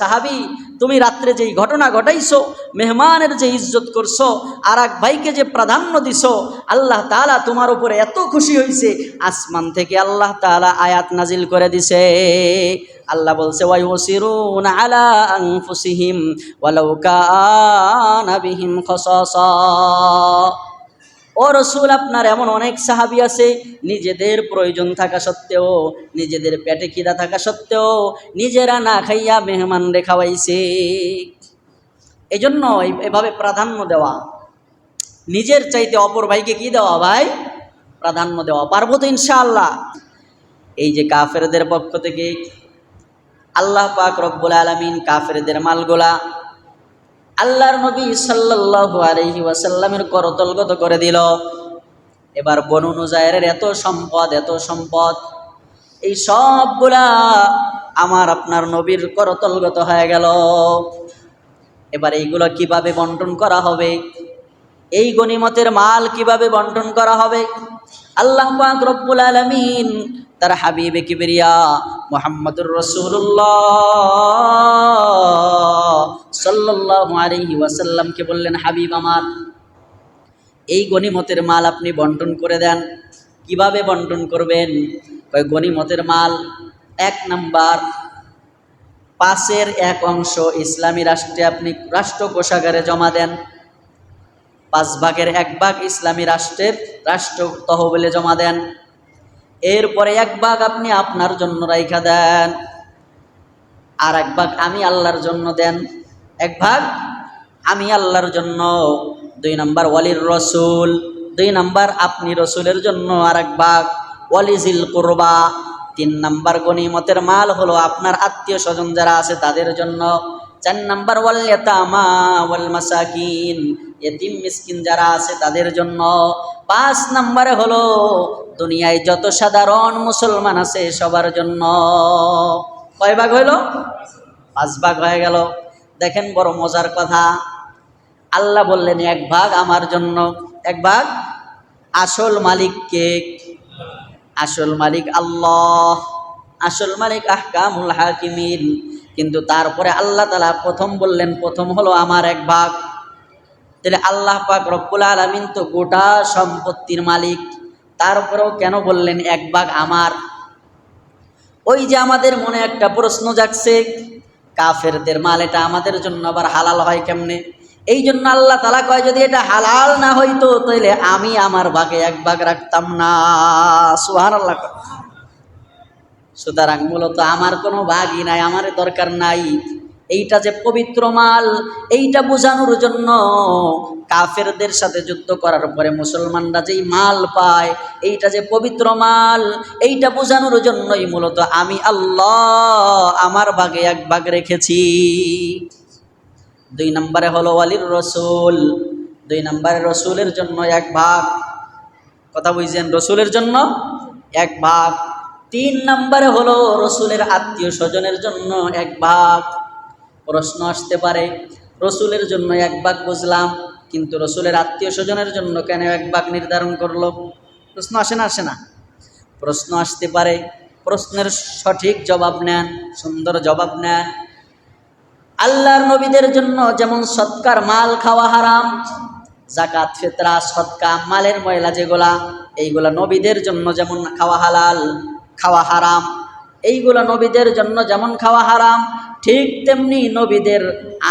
সাহাবি, তুমি রাত্রে যেই ঘটনা ঘটাইছো, মেহমানের যে ইজ্জত করছ আর এক ভাইকে যে প্রাধান্য দিছো, আল্লাহ তাআলা তোমার উপরে এত খুশি হয়েছে আসমান থেকে আল্লাহ তাআলা আয়াত নাজিল করে দিছে। আল্লাহ বলছে ওয়াই আলা আনফুসিহিম, ওয়ালাউ কানা বিহিম খাসাসা। ও রসুল, আপনার এমন অনেক সাহাবি আছে, নিজেদের প্রয়োজন থাকা সত্ত্বেও, নিজেদের পেটে খিদা থাকা সত্ত্বেও, নিজেরা না খাইয়া মেহমান রে খাওয়াইছে এই জন্য এভাবে প্রাধান্য দেওয়া। নিজের চাইতে অপর ভাইকে কি দেওয়া ভাই? প্রাধান্য দেওয়া। পারব তো ইনশাআল্লাহ। এই যে কাফেরদের পক্ষ থেকে আল্লাহ পাক রব্বুল আলমিন কাফেরদের মালগোলা আল্লাহর নবী সাল্লাল্লাহু আলাইহি ওয়াসাল্লামের করতলগত করে দিল। এবার বনু নুজায়ের এত সম্পদ এত সম্পদ, এই সবগুলা আমার আপনার নবীর করতলগত হয়ে গেল। এবার এইগুলো কীভাবে বন্টন করা হবে? এই গনিমতের মাল কীভাবে বন্টন করা হবে? আল্লাহ পাক রব্বুল আলামিন তার হাবিবে কিবরিয়া মুহাম্মদুর রাসূলুল্লাহ সাল্লাল্লাহু আলাইহি ওয়াসাল্লামকে বললেন, হাবিব আমার, এই গনিমতের মাল আপনি বন্টন করে দেন। কীভাবে বন্টন করবেন? কয় গনিমতের মাল এক নাম্বার, পাশের এক অংশ ইসলামী রাষ্ট্রে আপনি রাষ্ট্র কোষাগারে জমা দেন। পাঁচ ভাগের এক ভাগ ইসলামী রাষ্ট্রের রাষ্ট্র তহবিলে জমা দেন। এরপরে এক ভাগ আপনি আপনার জন্য রাইখা দেন। আর এক ভাগ আমি আল্লাহর জন্য দেন। এক ভাগ আমি আল্লাহর জন্য। দুই নম্বর ওয়ালির রসুল। দুই নম্বর আপনি রসুলের জন্য। আর এক ভাগ ওয়ালিজিল কোরবা। তিন নাম্বার গনিমতের মাল হলো আপনার আত্মীয় স্বজন যারা আছে তাদের জন্য। চার নাম্বার ওয়াল ইয়াতামা ওয়াল মাসাকিন। এতিম মিসকিন যারা আছে তাদের জন্য। পাঁচ নাম্বারে হলো, দুনিয়ায় যত সাধারণ মুসলমান আছে সবার জন্য। কয় ভাগ হইল? পাঁচ ভাগ হয়ে গেল। দেখেন বড় মজার কথা। আল্লাহ বললেন, এক ভাগ আমার জন্য। এক ভাগ আসল মালিককে আসল মালিক আল্লাহ। আসল মালিক আহকামুল হাকিমিন। কিন্তু তারপরে আল্লাহ তালা প্রথম বললেন, প্রথম হলো আমার এক ভাগ। তাহলে আল্লাহ পাক রব্বুল আলমিন তো গোটা সম্পত্তির মালিক। তারপরেও কেন বললেন এক ভাগ আমার? ওই যে আমাদের মনে একটা প্রশ্ন জাগছে, কাফেরদের মাল এটা আমাদের জন্য আবার হালাল হয় কেমনে? এই জন্য আল্লাহ তালা কয়, যদি এটা হালাল না হইতো, তাহলে আমি আমার ভাগে এক ভাগ রাখতাম না। সুহান আল্লাহ সুতরাং মূলত আমার কোনো ভাগই নাই, আমার দরকার নাই। এইটা যে পবিত্র মাল, এইটা বোঝানোর জন্য কাফেরদের সাথে যুদ্ধ করার পরে মুসলমানরা যেই মাল পায়, এইটা যে পবিত্র মাল, এইটা বোঝানোর জন্যই মূলত আমি আল্লাহ আমার ভাগে এক ভাগ রেখেছি। দুই নম্বরে হলো ওয়ালির রসুল। দুই নম্বরে রসুলের জন্য এক ভাগ। কথা বুঝছেন? রসুলের জন্য এক ভাগ। তিন নম্বরে হলো রসুলের আত্মীয় স্বজনের জন্য এক ভাগ। প্রশ্ন আসতে পারে, রসুলের জন্য এক ভাগ বুঝলাম, কিন্তু রসুলের আত্মীয় স্বজনের জন্য কেন এক ভাগ নির্ধারণ করল? প্রশ্ন আসে না আসে না। প্রশ্ন আসতে পারে, প্রশ্নের সঠিক জবাব নেন, সুন্দর জবাব নেন। আল্লাহর নবীদের জন্য যেমন সৎকার মাল খাওয়া হারাম জাকাত ফেতরা, সৎকা, মালের ময়লা যেগুলা, এইগুলা নবীদের জন্য যেমন খাওয়া হালাল, খাওয়া হারাম এইগুলা নবীদের জন্য যেমন খাওয়া হারাম, ঠিক তেমনি নবীদের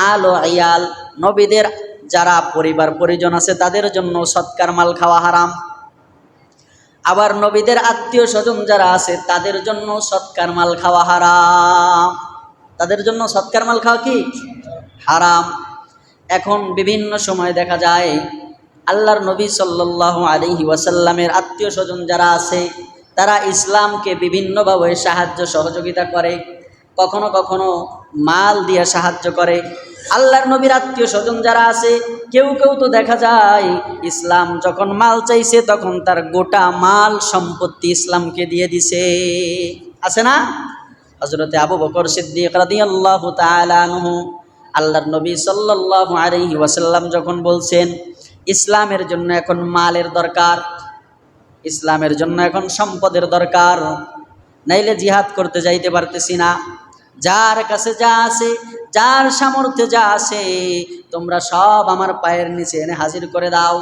আল ও আয়াল, নবীদের যারা পরিবার পরিজন আছে তাদের জন্য সৎকার মাল খাওয়া হারাম। আবার নবীদের আত্মীয় স্বজন যারা আছে তাদের জন্য সৎকার মাল খাওয়া হারাম। তাদের জন্য সৎকার মাল খাওয়া কি? হারাম। এখন বিভিন্ন সময় দেখা যায়, আল্লাহর নবী সাল্লাল্লাহু আলাইহি ওয়াসাল্লামের আত্মীয় স্বজন যারা আছে তারা ইসলামকে বিভিন্নভাবে সাহায্য, সহযোগিতা করে, কখনো কখনো মাল দিয়ে সাহায্য করে। আল্লাহর নবীর আত্মীয় স্বজন যারা আছে, কেউ কেউ তো দেখা যায়, ইসলাম যখন মাল চাইছে, তখন তার গোটা মাল সম্পত্তি ইসলামকে দিয়ে দিছে। আছে না? হজরতে আবু বকর সিদ্দিক আনহু, আল্লাহর নবী সাল্লাল্লাহু আলাইহি ওয়াসাল্লাম যখন বলছেন, ইসলামের জন্য এখন মালের দরকার ইসলামের জন্য এখন সম্পদের দরকার। নাইলে জিহাদ করতে যাইতে পারতেছি না। যার কাছে যা আছে, যার সামর্থ্যে যা আছে, তোমরা সব আমার পায়ের নিচে এনে হাজির করে দাও।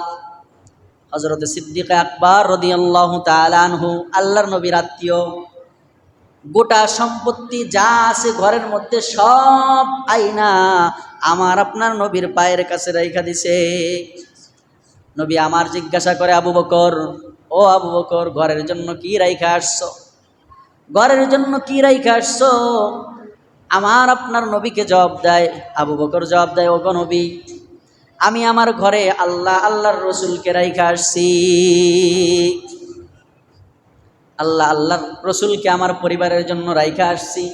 হজরত সিদ্দিক আকবর রদিয়াল্লাহ তালানহু আল্লাহর নবীর আত্মীয়, গোটা সম্পত্তি যা আছে ঘরের মধ্যে সব আইনা আমার আপনার নবীর পায়ের কাছে রেখা দিছে। নবী আমার জিজ্ঞাসা করে, আবু বকর ও আবু বকর, ঘরের জন্য কি রাইখা আসছো? ঘরের জন্য কি রাইখা আসছো? আমার আপনার নবীকে জবাব দেয়, আবু বকর জবাব দেয়, ওগো নবী, আমি আমার ঘরে আল্লাহ, আল্লাহর রসুলকে রাইখা আসছি। আল্লাহ, আল্লাহর রসুলকে আমার পরিবারের জন্য রাইখা আসছি।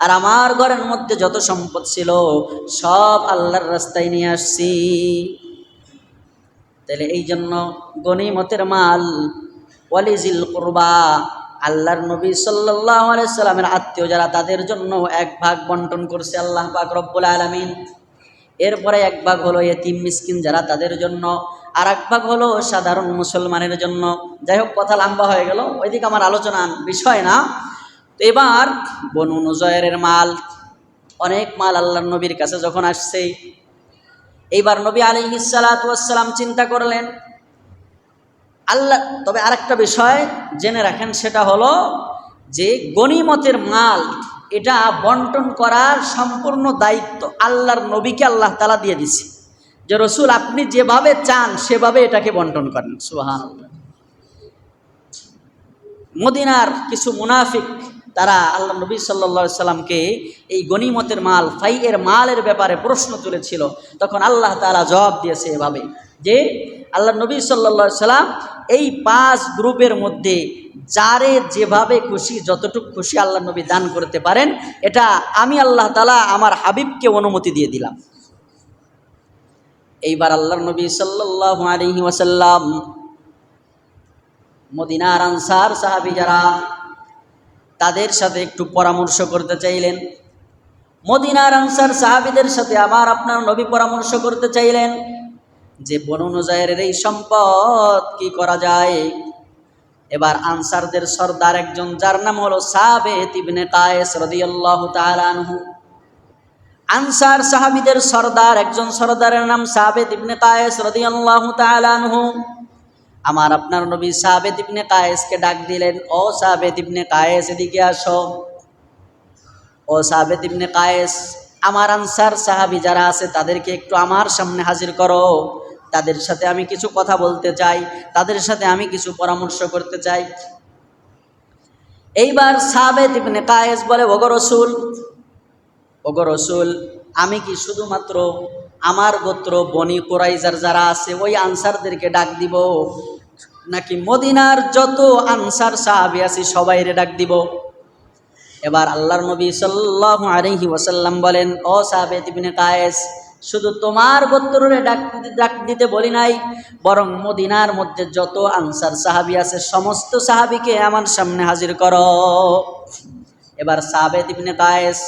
আর আমার ঘরের মধ্যে যত সম্পদ ছিল, সব আল্লাহর রাস্তায় নিয়ে আসছি। তাহলে এই জন্য গনিমতের মাল, ওয়ালিজিল কুরবা, আল্লাহর নবী সাল্লাহ সাল্লামের আত্মীয় যারা, তাদের জন্য এক ভাগ বন্টন করছে আল্লাহ পাক রব্বুল আলমিন। এরপরে এক ভাগ হলো এতিম মিসকিন যারা, তাদের জন্য। আর এক ভাগ হলো সাধারণ মুসলমানের জন্য। যাই হোক, কথা লম্বা হয়ে গেল। ওইদিকে আমার আলোচনা বিষয় না। তো এবার বনু নজয়ের মাল। অনেক মাল আল্লাহর নবীর কাছে যখন আসছে এইবার নবী আলী ইসালাতাম চিন্তা করলেন, আল্লাহ, তবে আরেকটা বিষয় জেনে রাখেন, সেটা হলো যে গনিমতের মাল, এটা বন্টন করার সম্পূর্ণ দায়িত্ব আল্লাহর নবীকে আল্লাহ তালা দিয়ে দিছে যে রসুল, আপনি যেভাবে চান, সেভাবে এটাকে বন্টন করেন। সুহান মদিনার কিছু মুনাফিক তারা আল্লাহ নবী সাল্লা সাল্লামকে এই গনিমতের মাল, ফাইয়ের মালের ব্যাপারে প্রশ্ন তুলেছিল। তখন আল্লাহ তালা জবাব দিয়েছে এভাবে যে, আল্লাহ নবী সাল্লা সাল্লাম এই পাঁচ গ্রুপের মধ্যে যারে যেভাবে খুশি, যতটুকু খুশি আল্লাহ নবী দান করতে পারেন, এটা আমি আল্লাহ তালা আমার হাবিবকে অনুমতি দিয়ে দিলাম। এইবার আল্লাহর নবী সাল্লাহ আলহি ওয়াসাল্লাম মদিনার আনসার সাহাবি যারা তাদের সাথে একটু পরামর্শ করতে চাইলেন। মদিনার আনসার সাহাবিদের সাথে আবার আপনার নবী পরামর্শ করতে চাইলেন যে বনুজায়ের এই সম্পদ কি করা যায়? এবার আনসারদের সর্দার একজন, যার নাম হলো সাবে তিবনে কায়েস রদিয়াল্লাহ আনসার সাহাবিদের সর্দার, একজন সর্দারের নাম সাবে তিবনে কায়েস রদিয়াল্লাহ তালানহু আমার আপনার নবী সাবে তিবনে কায়েসকে ডাক দিলেন, ও সাবে তিবনে কায়েস, এদিকে আসো। ও সাবে তিবনে কায়েস, আমার আনসার সাহাবি যারা আছে, তাদেরকে একটু আমার সামনে হাজির করো। তাদের সাথে আমি কিছু কথা বলতে চাই, তাদের সাথে আমি কিছু পরামর্শ করতে চাই। এইবার সাবেদ ইবনে কায়েস বলে, ওগো রসুল ওগো রসুল, আমি কি শুধুমাত্র আমার গোত্র বনি কোরাইজার যারা আছে, ওই আনসারদেরকে ডাক দিব। নাকি মদিনার যত আনসার সাহাবি আছে, সবাইরে ডাক দিব। এবার আল্লাহর নবী সাল্লাহ আলহি ওসাল্লাম বলেন, ও সাহাবে ইবনে কায়েস, শুধু তোমার গোত্ররে ডাক ডাক দিতে বলি নাই, বরং মদিনার মধ্যে যত আনসার সাহাবি আছে, সমস্ত সাহাবিকে আমার সামনে হাজির করো। এবার সাহাবেদ ইবনে কায়েস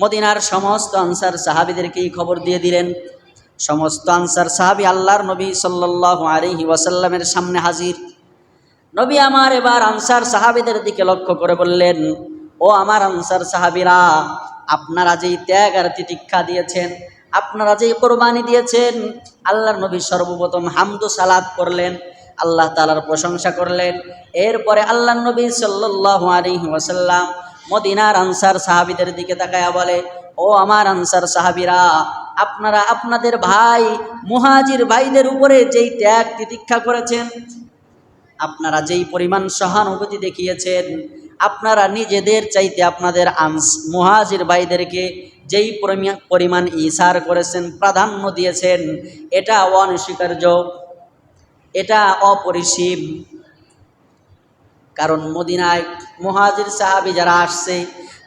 মদিনার সমস্ত আনসার সাহাবিদেরকেই খবর দিয়ে দিলেন? সমস্ত আনসার সাহাবি আল্লাহর নবী সাল্লাহ আলহি ওয়াসাল্লামের সামনে হাজির। নবী আমার এবার আনসার সাহাবিদের দিকে লক্ষ্য করে বললেন, ও আমার আনসার সাহাবিরা, আপনারা যেই ত্যাগ আর তিতিক্ষা দিয়েছেন, আপনারা যেই কোরবানি দিয়েছেন, আল্লাহর নবী সর্বপ্রথম হামদু সালাদ করলেন, আল্লাহ তালার প্রশংসা করলেন। এরপরে আল্লাহ নবী সাল্লাহ আলহি ওয়াসাল্লাম মদিনার আনসার সাহাবিদের দিকে তাকায়া বলে, ও আমার আনসার সাহাবিরা, আপনারা আপনাদের ভাই মুহাজির ভাইদের উপরে যেই ত্যাগ তিতিক্ষা করেছেন, আপনারা যেই পরিমাণ সহানুভূতি দেখিয়েছেন, আপনারা নিজেদের চাইতে আপনাদের আনস, মুহাজির ভাইদেরকে যেই পরিমাণ ইসার করেছেন, প্রাধান্য দিয়েছেন, এটা অনস্বীকার্য, এটা অপরিসীম। কারণ মদিনায় মুহাজির সাহাবি যারা আসছে,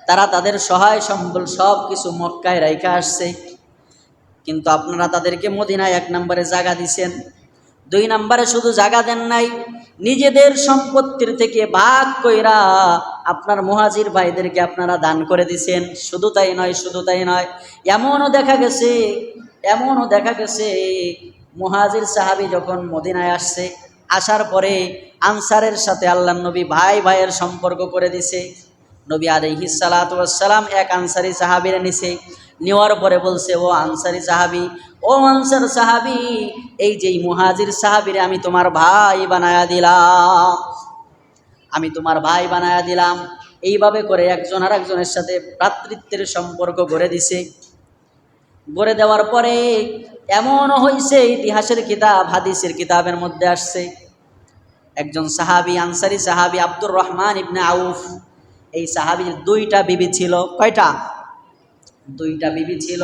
তারা তাদের সহায় সম্বল সব কিছু মক্কায় রেখে আসছে। কিন্তু আপনারা তাদেরকে মদিনায় এক নম্বরে জায়গা দিছেন। দুই নম্বরে শুধু জায়গা দেন নাই, নিজেদের সম্পত্তির থেকে ভাগ কইরা আপনার মহাজির ভাইদেরকে আপনারা দান করে দিছেন। শুধু তাই নয়, শুধু তাই নয়, এমনও দেখা গেছে, এমনও দেখা গেছে, মহাজির সাহাবি যখন মদিনায় আসছে আসার পরে আনসারের সাথে আল্লাহ নবী ভাই ভাইয়ের সম্পর্ক করে দিছে। নবী আলহি সালাতাম এক আনসারি সাহাবিরে নিছে। নেওয়ার পরে বলছে, ও আনসারি সাহাবি, ও আনসার সাহাবি, এই যে মুহাজির সাহাবিরে আমি তোমার ভাই বানায়া দিলাম। আমি তোমার ভাই বানায়া দিলাম। এইভাবে করে একজন আর একজনের সাথে ভ্রাতৃত্বের সম্পর্ক গড়ে দিছে। গড়ে দেওয়ার পরে এমনও হয়েছে ইতিহাসের কিতাব, হাদিসের কিতাবের মধ্যে আসছে। একজন সাহাবি, আনসারি সাহাবি আব্দুর রহমান ইবনে আউফ। এই সাহাবির দুইটা বিবি ছিল। কয়টা? দুইটা বিবি ছিল।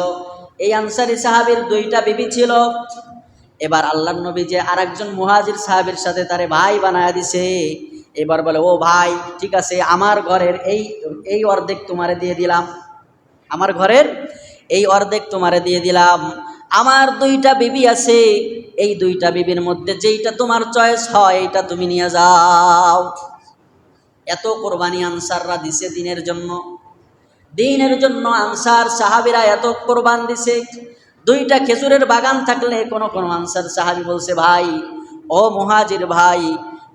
এই আনসারি সাহাবির দুইটা বিবি ছিল। এবার আল্লাহ নবী যে আর একজন মুহাজির সাহাবের সাথে তারে ভাই বানায় দিছে। এবার বলে, ও ভাই, ঠিক আছে, আমার ঘরের এই এই অর্ধেক তোমারে দিয়ে দিলাম। আমার ঘরের এই অর্ধেক তোমারে দিয়ে দিলাম। আমার দুইটা বিবি আছে, এই দুইটা বিবির মধ্যে যেইটা তোমার চয়েস হয়, এইটা তুমি নিয়ে যাও। এত কোরবানি আনসাররা দিছে দিনের জন্য। দিনের জন্য আনসার সাহাবিরা এত কোরবান দিছে। দুইটা খেজুরের বাগান থাকলে কোনো কোনো আনসার সাহাবি বলছে, ভাই, ও মহাজির ভাই,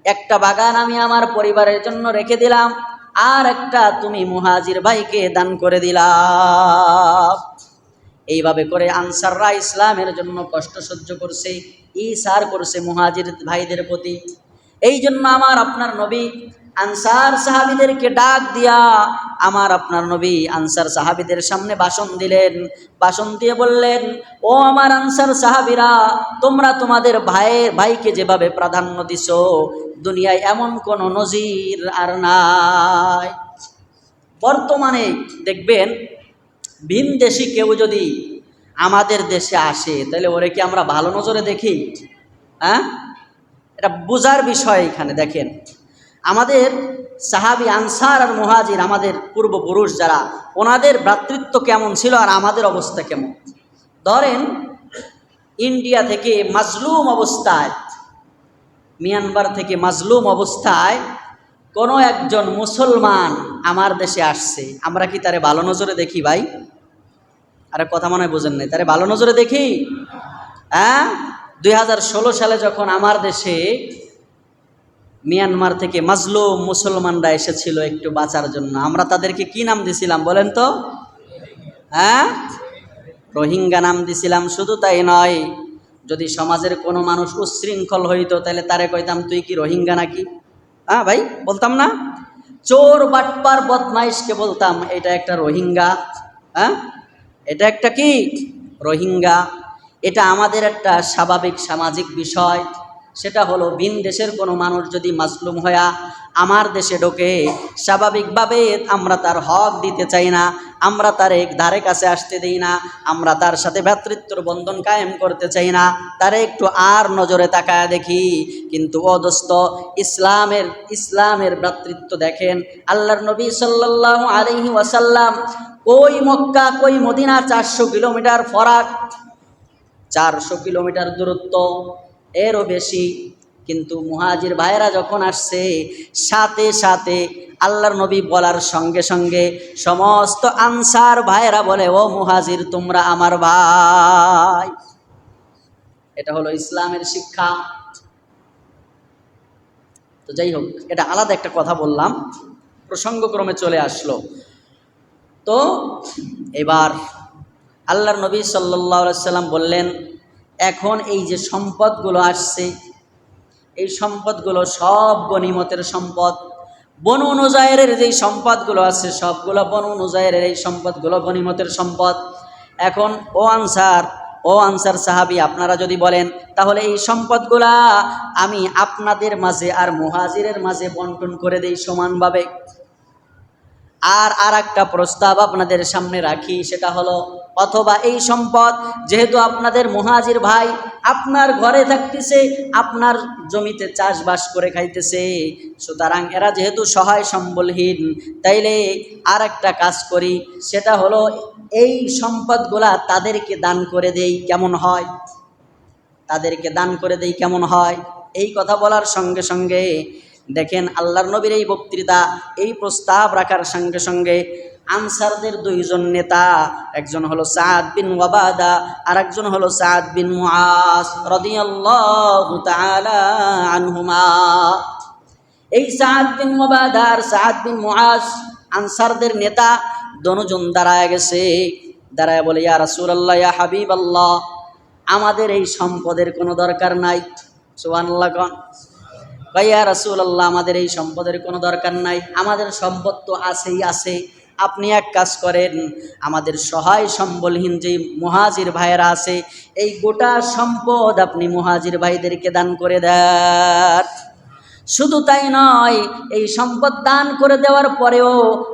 একটা বাগান আমি আমার পরিবারের জন্য রেখে দিলাম, আর একটা তুমি মুহাজির ভাইকে দান করে দিলাম। এইভাবে করে আনসাররা ইসলামের জন্য কষ্ট সহ্য করছে ইসার করছে মুহাজির ভাইদের প্রতি। এই জন্য আমার আপনার নবী আনসার সাহাবিদেরকে ডাক দিয়া আমার আপনার নবী আনসার সাহাবিদের সামনে ভাষণ দিলেন। ভাষণ দিয়ে বললেন, ও আমার আনসার সাহাবিরা, তোমরা তোমাদের ভাইয়ের, ভাইকে যেভাবে প্রাধান্য দিছ, দুনিয়ায় এমন কোনো নজির আর নাই। বর্তমানে দেখবেন ভিন দেশি কেউ যদি আমাদের দেশে আসে, তাহলে ওরে কি আমরা ভালো নজরে দেখি? হ্যাঁ? এটা বোঝার বিষয় এখানে, দেখেন। আমাদের সাহাবি আনসার আর মুহাজির, আমাদের পূর্বপুরুষ যারা, ওনাদের ভ্রাতৃত্ব কেমন ছিল আর আমাদের অবস্থা কেমন? ধরেন, ইন্ডিয়া থেকে মাজলুম অবস্থায়, মিয়ানমার থেকে মাজলুম অবস্থায় কোনো একজন মুসলমান আমার দেশে আসছে, আমরা কি তারে ভালো নজরে দেখি ভাই? আরে কথা মনে হয় বোঝেন নাই, তারে ভালো নজরে দেখি? হ্যাঁ? দুই হাজার ষোলো সালে যখন আমার দেশে মিয়ানমার থেকে মাজলুম মুসলমানরা এসেছিল একটু বাঁচার জন্য, আমরা তাদেরকে কি নাম দিছিলাম বলেন তো? হ্যাঁ? রোহিঙ্গা নাম দিছিলাম, শুধু তাই নয়, যদি সমাজের কোনো মানুষ উচ্ছৃঙ্খল হইতো তাহলে তারে কইতাম, তুই কি রোহিঙ্গা নাকি? হ্যাঁ ভাই, বলতাম না? চোর, বাটপার, বদমাইশকে বলতাম, এটা একটা রোহিঙ্গা। হ্যাঁ? এটা একটা কি? রোহিঙ্গা। এটা আমাদের একটা স্বাভাবিক সামাজিক বিষয়। সেটা হলো, ভিন দেশের কোনো মানুষ যদি মাসলুম হয়া আমার দেশে ঢোকে, স্বাভাবিকভাবে আমরা তার হক দিতে চাই না। আমরা তার এক ধারে কাছে আসতে দিই না, আমরা তার সাথে ভ্রাতৃত্বর বন্ধন কায়েম করতে চাই না, তারে একটু আর নজরে তাকায় দেখি। কিন্তু অদস্ত ইসলামের ইসলামের ভ্রাতৃত্ব দেখেন, আল্লাহর নবী সাল্লাহ আলহি ওয়াসাল্লাম কই মক্কা, কই মদিনা, চারশো কিলোমিটার ফরাক, চারশো কিলোমিটার দূরত্ব, এরও বেশি। কিন্তু মুহাজির ভাইরা যখন আসছে, সাথে সাথে আল্লাহর নবী বলার সঙ্গে সঙ্গে সমস্ত আনসার ভাইরা বলে, ও মুহাজির, তোমরা আমার ভাই। এটা হলো ইসলামের শিক্ষা। তো যাই হোক, এটা আলাদা একটা কথা বললাম, প্রসঙ্গক্রমে চলে আসলো। তো এবার আল্লাহর নবী সাল্লাহ সাল্লাম বললেন, এখন এই যে সম্পদগুলো আসছে এই সম্পদগুলো সব গনিমতের সম্পদ। বনু অনুজায়ের যেই সম্পদগুলো আছে, সবগুলো বনু অনুজায়ের এই সম্পদগুলো গনিমতের সম্পদ। এখন ও আনসার ও আনসার সাহাবি, আপনারা যদি বলেন, তাহলে এই সম্পদগুলা আমি আপনাদের মাঝে আর মুহাজিরের মাঝে বন্টন করে দেই সমানভাবে। আর আর একটা প্রস্তাব আপনাদের সামনে রাখি, সেটা হলো অথবা এই সম্পদ যেহেতু আপনাদের মহাজির ভাই আপনার ঘরে থাকতেছে, আপনার জমিতে চাষবাস করে খাইতেছে। সুতরাং এরা যেহেতু সহায় সম্বলহীন, তাইলে আর একটা কাজ করি, সেটা হলো এই সম্পদগুলা তাদেরকে দান করে দেই কেমন হয়? তাদেরকে দান করে দেই কেমন হয়? এই কথা বলার সঙ্গে সঙ্গে দেখেন আল্লাহর নবীর এই বক্তৃতা, এই প্রস্তাব রাখার সঙ্গে সঙ্গে আনসারদের দুইজন নেতা, একজন হলো সাদ বিন ওয়াবাদা আর একজন হলো সাদ বিন মুআস রাদিয়াল্লাহু তাআলা আনহুমা। এই সাদ বিন ওয়াবাদা আর সাদ বিন মুআস আনসারদের নেতা দনুজন দাঁড়ায় গেছে। দাঁড়ায় বলে, ইয়া রাসুল আল্লাহ ইয়া হাবিব আল্লাহ আমাদের এই সম্পদের কোনো দরকার নাই। কন। ভাইয়া রাসুল আল্লাহ আমাদের এই সম্পদের কোনো দরকার নাই। আমাদের সম্পদ তো আছেই, আছে। আপনি এক কাজ করেন, আমাদের সহায় সম্বলহীন যে মুহাজির ভাইয়েরা আছে, এই গোটা সম্পদ আপনি মুহাজির ভাইদেরকে দান করে দেন। শুধু তাই নয়, এই সম্পদ দান করে দেওয়ার পরেও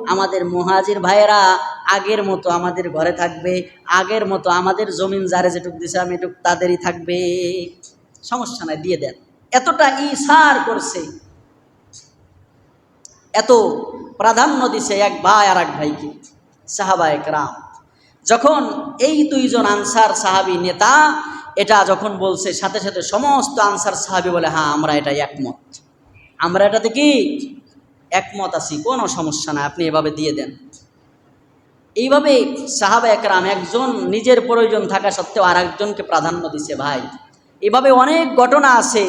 আমাদের মুহাজির ভাইয়েরা আগের মতো আমাদের ঘরে থাকবে, আগের মতো আমাদের জমিন যারে যেটুক দিছে আমি এটুক তাদেরই থাকবে। সমস্যা নাই, দিয়ে দেন। এতটা ইসার করছে। এত প্রাধান্য দিছে এক ভাই আর এক ভাইকে সাহাবা একরাম যখন এই দুইজন আনসার সাহাবি নেতা এটা যখন বলছে, সাথে সাথে সমস্ত আনসার সাহাবি বলে হ্যাঁ আমরা এটা একমত। আমরা এটাতে কি? একমত আছি, কোনো সমস্যা না আপনি এভাবে দিয়ে দেন। এইভাবে সাহাবা একরাম একজন নিজের প্রয়োজন থাকা সত্ত্বেও আর একজনকে প্রাধান্য দিছে ভাই। এভাবে অনেক ঘটনা আছে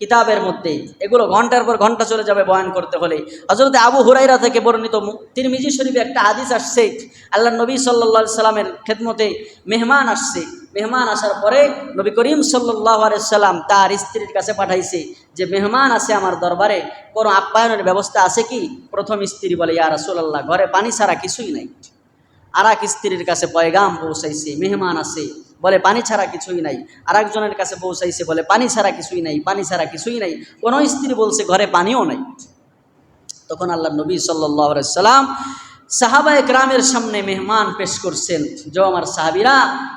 কিতাবের মধ্যে। এগুলো ঘণ্টার পর ঘণ্টা চলে যাবে বয়ান করতে হলে। হজরত আবু হুরাইরা থেকে বর্ণিত তিনি মিজি শরীফে একটা হাদিস আসছে। আল্লাহ নবী সাল্লা সাল্লামের খেদমতে মেহমান আসছে। মেহমান আসার পরে নবী করিম সাল্লাহ সাল্লাম তার স্ত্রীর কাছে পাঠাইছে যে, মেহমান আছে আমার দরবারে। কোনো আপ্যায়নের ব্যবস্থা আছে কি? প্রথম স্ত্রী বলে, ইয়া রাসুলাল্লাহ, ঘরে পানি ছাড়া কিছুই নাই। আর এক স্ত্রীর কাছে পয়গাম পৌঁছাইছে, মেহমান আছে। বলে, পানি ছাড়া কিছুই নাই। আর একজনের কাছে পৌঁছাইছে বলে, পানি ছাড়া কিছুই নাই, পানি ছাড়া কিছুই নাই। কোনো স্ত্রী বলছে, ঘরে পানিও নাই। তখন আল্লাহ নবী সাল্লাম সাহাবা গ্রামের সামনে মেহমান পেশ করছেন। যে আমার সাহাবিরা,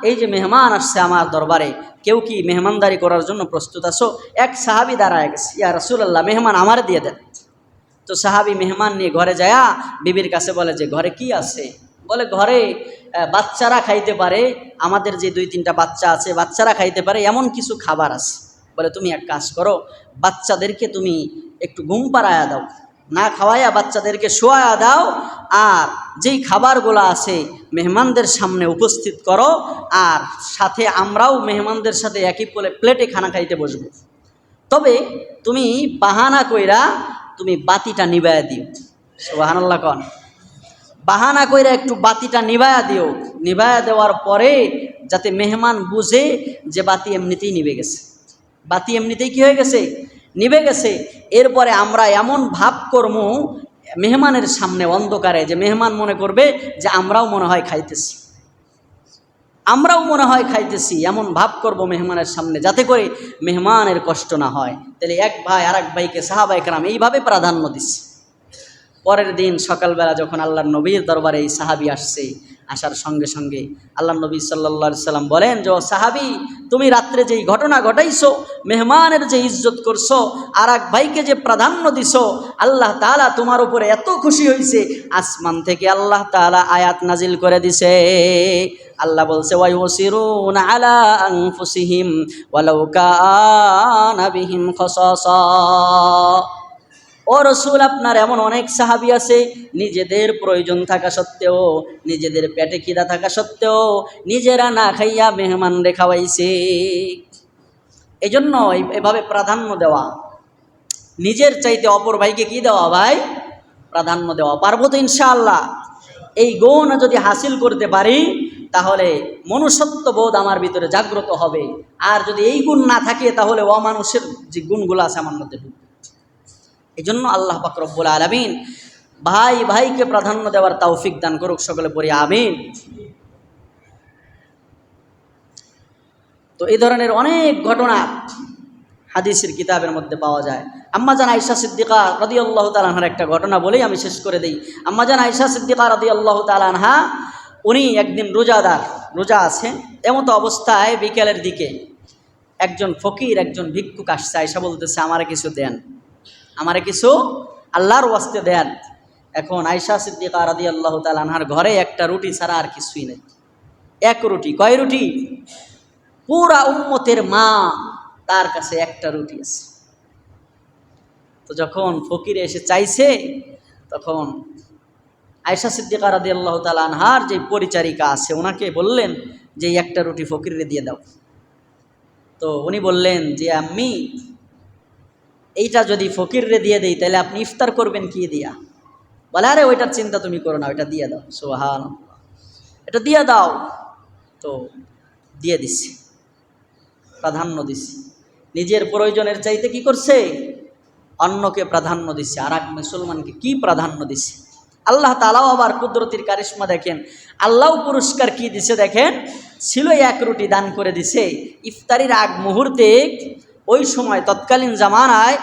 এই যে মেহমান আসছে আমার দরবারে, কেউ কি মেহমানদারি করার জন্য প্রস্তুত আছো? এক সাহাবি দাঁড়ায় গেছে, ইয়া রসুল্লাহ মেহমান আমার দিয়ে দেন। তো সাহাবি মেহমান নিয়ে ঘরে যায়া বিবির কাছে বলে, যে ঘরে কি আছে? বলে, ঘরে বাচ্চারা খাইতে পারে, আমাদের যে দুই তিনটা বাচ্চা আছে, বাচ্চারা খাইতে পারে, এমন কিছু খাবার আছে। বলে, তুমি এক কাজ করো, বাচ্চাদেরকে তুমি একটু ঘুম পাড়ায়া দাও, না খাওয়াইয়া বাচ্চাদেরকে শোয়া দাও, আর যেই খাবারগুলো আছে, মেহমানদের সামনে উপস্থিত করো, আর সাথে আমরাও মেহমানদের সাথে একই প্লে- প্লেটে খানা খাইতে বসবো। তবে তুমি বাহানা কইরা, তুমি বাতিটা নিবায়া দিও। সোহানাল্লাহ কন। বাহানা কইরা একটু বাতিটা নিবায়া দিও। নিবায়া দেওয়ার পরে যাতে মেহমান বুঝে যে বাতি এমনিতেই নিবে গেছে। বাতি এমনিতেই কি হয়ে গেছে? নিবে গেছে। এরপরে আমরা এমন ভাব কর্ম মেহমানের সামনে অন্ধকারে যে মেহমান মনে করবে যে আমরাও মনে হয় খাইতেছি। আমরাও মনে হয় খাইতেছি, এমন ভাব করব মেহমানের সামনে যাতে করে মেহমানের কষ্ট না হয়। তাহলে এক ভাই আর এক ভাইকে সাহাবাই কারাম এইভাবে প্রাধান্য দিচ্ছে। পরের দিন সকালবেলা যখন আল্লাহ নবীর দরবারে এই সাহাবি আসছে, আসার সঙ্গে সঙ্গে আল্লাহ নবী সাল্লা সাল্লাম বলেন, যে "ও সাহাবি, তুমি রাত্রে যেই ঘটনা ঘটাইছো, মেহমানের যে ইজ্জত করছ আর এক ভাইকে যে প্রাধান্য দিছো, আল্লাহ তাআলা তোমার উপরে এত খুশি হয়েছে আসমান থেকে আল্লাহ তাআলা আয়াত নাজিল করে দিছে। আল্লাহ বলছে আলা ও রসুল, আপনার এমন অনেক সাহাবি আছে, নিজেদের প্রয়োজন থাকা সত্ত্বেও, নিজেদের পেটে খিদা থাকা সত্ত্বেও, নিজেরা না খাইয়া মেহমান রে খাওয়াইছে। এই জন্য এভাবে প্রাধান্য দেওয়া, নিজের চাইতে অপর ভাইকে কি দেওয়া ভাই? প্রাধান্য দেওয়া। পারব তো ইনশাআল্লাহ। এই গুণ যদি হাসিল করতে পারি, তাহলে মনুষ্যত্ব বোধ আমার ভিতরে জাগ্রত হবে। আর যদি এই গুণ না থাকে, তাহলে অমানুষের যে গুণগুলো আছে, আমার মধ্যে ঢুকবে। এই জন্য আল্লাহ পাকরব্বুল আলমিন ভাই ভাইকে প্রাধান্য দেওয়ার তৌফিক দান করুক সকলে পড়ি আমিন। তো এই ধরনের অনেক ঘটনা হাদিসের কিতাবের মধ্যে পাওয়া যায়। আম্মা জান আইসা সিদ্দিকা রদি আল্লাহ তালানহার একটা ঘটনা বলেই আমি শেষ করে দিই। আম্মা জান আইসা সিদ্দিকা রদি আল্লাহ তালানহা উনি একদিন রোজাদার, রোজা আছেন এমতো অবস্থায় বিকেলের দিকে একজন ফকির, একজন ভিক্ষুক আসছে। আয়সা বলতেছে, আমারে কিছু দেন। আমারে কিছু আল্লাহর ওয়াস্তে দেন। এখন আয়সা সিদ্দিকা রাদি আল্লাহ তালানহার ঘরে একটা রুটি ছাড়া আর কিছুই নেই। এক রুটি, কয় রুটি? পুরা উম্মতের মা তার কাছে একটা রুটি আছে। তো যখন ফকিরে এসে চাইছে, তখন আয়সা সিদ্দিকা রাদি আল্লাহ তালানহার যে পরিচারিকা আছে, ওনাকে বললেন যে একটা রুটি ফকিরে দিয়ে দাও। তো উনি বললেন, যে আম্মি এইটা যদি ফকিররে দিয়ে দেই, তাহলে আপনি ইফতার করবেন কি দিয়া? বলে, আরে, ওইটার চিন্তা তুমি করো না, ওইটা দিয়ে দাও। সোহান এটা দিয়ে দাও। তো দিয়ে দিছি। প্রাধান্য দিছি। নিজের প্রয়োজনের চাইতে কি করছে? অন্যকে প্রাধান্য দিচ্ছে আর এক মুসলমানকে কি প্রাধান্য দিছে? আল্লাহ তালাও আবার কুদরতির কারিশ্মা দেখেন। আল্লাহ পুরস্কার কি দিছে দেখেন? ছিল এক রুটি দান করে দিছে। ইফতারির আগ মুহূর্তে ওই সময় তৎকালীন জামানায়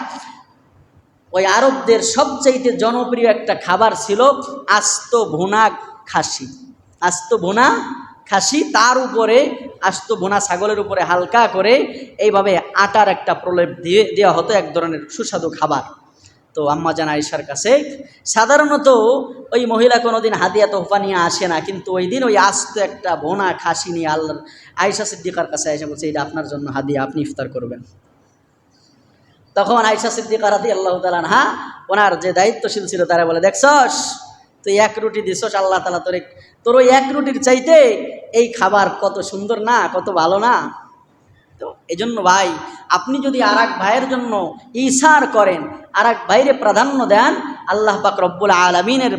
ওই আরবদের সবচাইতে জনপ্রিয় একটা খাবার ছিল আস্ত ভুনা খাসি। আস্ত ভুনা খাসি, তার উপরে আস্ত ভুনা ছাগলের উপরে হালকা করে এইভাবে আটার একটা প্রলেপ দিয়ে, দেওয়া হতো এক ধরনের সুস্বাদু খাবার। তো আম্মা জান আয়েশার কাছে সাধারণত ওই মহিলা কোনোদিন হাদিয়া তোহফা নিয়ে আসে না, কিন্তু ওই দিন ওই আস্ত একটা ভোনা খাসি নিয়ে আল্লাহ আয়েশা সিদ্দিকার কাছে আয়েশা বলছে এটা আপনার জন্য হাদিয়া, আপনি ইফতার করবেন। তখন আয়সা সিদ্দিকা রাদি আল্লাহ তালান হ্যাঁ ওনার যে দায়িত্বশীল ছিল, তারা বলে, দেখছস, তুই এক রুটি দিছস, আল্লাহ তালা তোর তোর ওই এক রুটির চাইতে এই খাবার কত সুন্দর না, কত ভালো না? তো এই জন্য ভাই, আপনি যদি আর ভাইয়ের জন্য ইশার করেন আর এক ভাইরে প্রাধান্য দেন, আল্লাহ পাক রব্বুল আলমিনের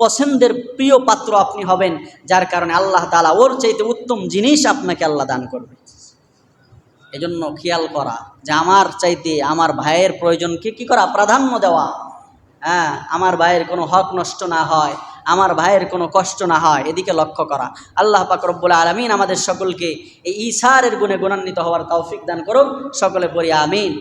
পছন্দের প্রিয় পাত্র আপনি হবেন, যার কারণে আল্লাহ তালা ওর চাইতে উত্তম জিনিস আপনাকে আল্লাহ দান করবে। এজন্য খেয়াল করা যে আমার চাইতে আমার ভাইয়ের প্রয়োজনকে কি করা? প্রাধান্য দেওয়া। হ্যাঁ আমার ভাইয়ের কোনো হক নষ্ট না হয়, আমার ভাইয়ের কোনো কষ্ট না হয়, এদিকে লক্ষ্য করা। আল্লাহ পাক রব্বুল আলমিন আমাদের সকলকে এই ইসারের গুণে গুণান্বিত হওয়ার তৌফিক দান করুক। সকলে পড়ি আমিন।